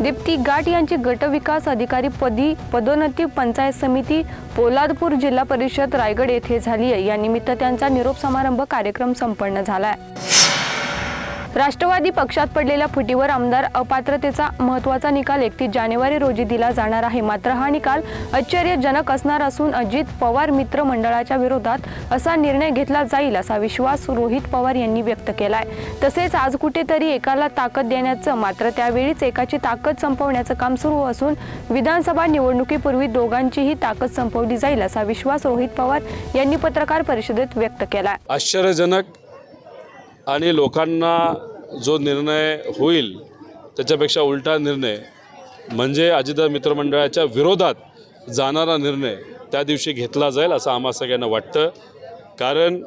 दीप्ती गाठ यांची गटविकास अधिकारी पदी पदोन्नती पंचायत समिती पोलादपूर जिल्हा परिषद रायगड येथे झाली आहे. यानिमित्त त्यांचा निरोप समारंभ कार्यक्रम संपन्न झाला आहे. राष्ट्रवादी पक्षात पडलेल्या फुटीवर आमदार अपात्रतेचा महत्त्वाचा निकाल एकतीस जानेवारी रोजी दिला जाणार आहे. मात्र हा निकाल आश्चर्यजनक असणार असून अजित पवार मित्र मंडळाच्या विरोधात असा निर्णय घेतला जाईल असा विश्वास रोहित पवार यांनी व्यक्त केलाय. तसेच आज कुठेतरी एकाला ताकद देण्याचं मात्र त्यावेळीच एकाची ताकद संपवण्याचं काम सुरू असून विधानसभा निवडणुकीपूर्वी दोघांचीही ताकद संपवली जाईल असा विश्वास रोहित पवार यांनी पत्रकार परिषदेत व्यक्त केलाय. आश्चर्यजनक आणि लोकांना जो निर्णय होईल त्याच्यापेक्षा उलटा निर्णय म्हणजे अजितदादा मित्रमंडळाच्या विरोधात जाणारा निर्णय त्या दिवशी घेतला जाईल असं आम्हा सगळ्यांना वाटतं. कारण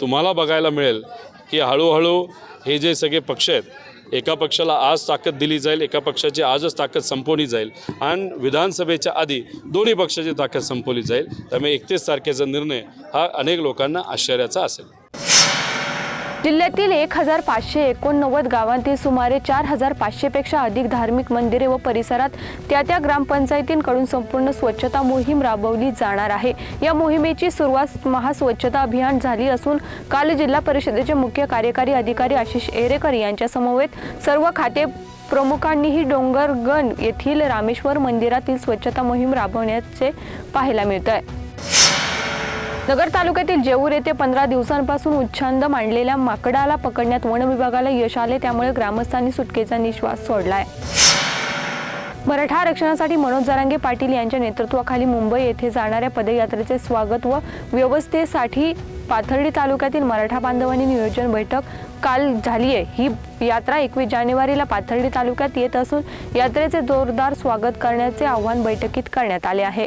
तुम्हाला बघायला मिळेल की हळूहळू हे जे सगळे पक्ष आहेत एका पक्षाला आज ताकद दिली जाईल एका पक्षाची आजच ताकद संपवली जाईल आणि विधानसभेच्या आधी दोन्ही पक्षाची ताकद संपवली जाईल. त्यामुळे एकतीस तारखेचा निर्णय हा अनेक लोकांना आश्चर्याचा असेल. जिल्ह्यातील एक हजार पाचशे एकोणनव्वद गावांतील सुमारे चार हजार पाचशेपेक्षा अधिक धार्मिक मंदिरे व परिसरात त्या त्या ग्रामपंचायतींकडून संपूर्ण स्वच्छता मोहीम राबवली जाणार आहे. या मोहिमेची सुरुवात महास्वच्छता अभियान झाली असून काल जिल्हा परिषदेचे मुख्य कार्यकारी अधिकारी आशिष एरेकर यांच्या समवेत सर्व खाते प्रमुखांनीही डोंगरगण येथील रामेश्वर मंदिरातील स्वच्छता मोहीम राबवण्याचे पाहायला मिळत आहे नगर तालुक्यातील जेऊर येथे पंधरा दिवसांपासून उच्छांद मांडलेल्या माकडाला पकडण्यात वन विभागाला यश आले त्यामुळे ग्रामस्थांनी सुटकेचा निश्वास सोडलाय. मराठा आरक्षणासाठी मनोज जरांगे पाटील यांच्या नेतृत्वाखाली मुंबई येथे जाणाऱ्या पदयात्रेचे स्वागत व व्यवस्थेसाठी पाथर्डी तालुक्यातील मराठा बांधवांनी नियोजन बैठक काल झाली आहे ही यात्रा एकवीस जानेवारीला पाथर्डी तालुक्यात येत असून यात्रेचे जोरदार स्वागत करण्याचे आव्हान बैठकीत करण्यात आले आहे.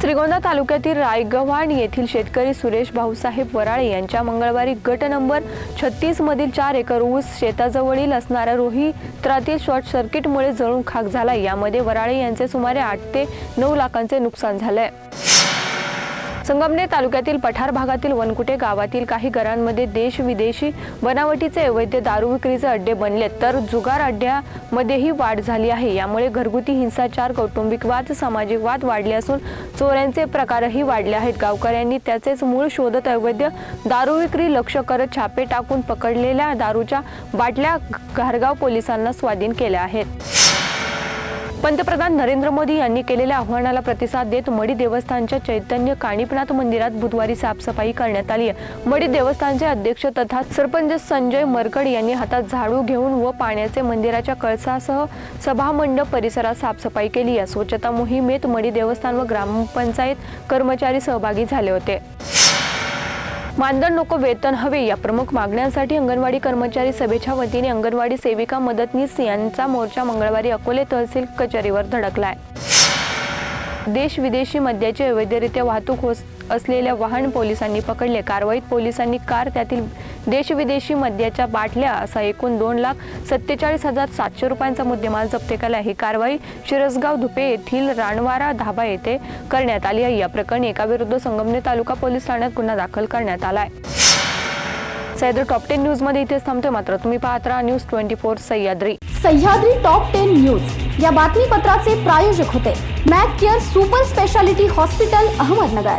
श्रीगोंदा तालुक्यातील रायगव्हाण येथील शेतकरी सुरेश भाऊसाहेब वराळे यांच्या मंगळवारी गट नंबर छत्तीस मधील चार एकर ऊस शेताजवळील असणाऱ्या रोहित्रातील शॉर्ट सर्किटमुळे जळून खाक झाला. यामध्ये वराळे यांचे सुमारे आठ ते नऊ लाखांचे नुकसान झालंय. संगमनेर तालुक्यातील पठार भागातील वनकुटे गावातील काही घरांमध्ये देश विदेशी बनावटीचे अवैध दारू विक्रीचे अड्डे बनले तर जुगार अड्ड्यामध्येही वाढ झाली आहे. यामुळे घरगुती हिंसाचार कौटुंबिक वाद सामाजिक वाद वाढले असून चोऱ्यांचे प्रकारही वाढले आहेत. गावकऱ्यांनी त्याचेच मूळ शोधत अवैध दारू विक्री लक्ष करत छापे टाकून पकडलेल्या दारूच्या बाटल्या घारगाव पोलिसांना स्वाधीन केल्या आहेत. पंतप्रधान नरेंद्र मोदी यांनी केलेल्या आव्हानाला प्रतिसाद देत मडी देवस्थानच्या चैतन्य काणीपनाथ मंदिरात बुधवारी साफसफाई करण्यात आली आहे. मडी देवस्थानचे अध्यक्ष तथा सरपंच संजय मरकड यांनी हातात झाडू घेऊन व पाण्याचे मंदिराच्या कळसासह सभामंडप परिसरात साफसफाई केली या स्वच्छता मोहिमेत मडी देवस्थान व ग्रामपंचायत कर्मचारी सहभागी झाले होते. मानधन नको वेतन हवे या प्रमुख मागण्यांसाठी अंगणवाडी कर्मचारी सभेच्या वतीने अंगणवाडी सेविका मदतनीस यांचा मोर्चा मंगळवारी अकोले तहसील कचेरीवर धडकलाय. देश विदेशी मद्याची अवैधरित्या वाहतूक होत असलेल्या वाहन पोलिसांनी पकडले. कारवाईत पोलिसांनी कार त्यातील देशविदेशी मद्याच्या बाटल्या असा एकूण दोन लाख सत्तेचाळीस हजार सातशे रुपयांचा मुद्देमाल जप्त केला ही कारवाई शिरसगाव धुपे येथील राणवारा धाबा येथे करण्यात आली आहे. या प्रकरणी एकाविरुद्ध संगमनेर तालुका पोलीस ठाण्यात गुन्हा दाखल करण्यात आला आहे. सह्याद्री टॉप टेन न्यूजमध्ये इथेच थांबते मात्र. तुम्ही पाहत राहा news twenty four Sahyadri. Sahyadri top ten news. या बातमीपत्राचे प्रायोजक होते Mac care super speciality hospital Ahmednagar.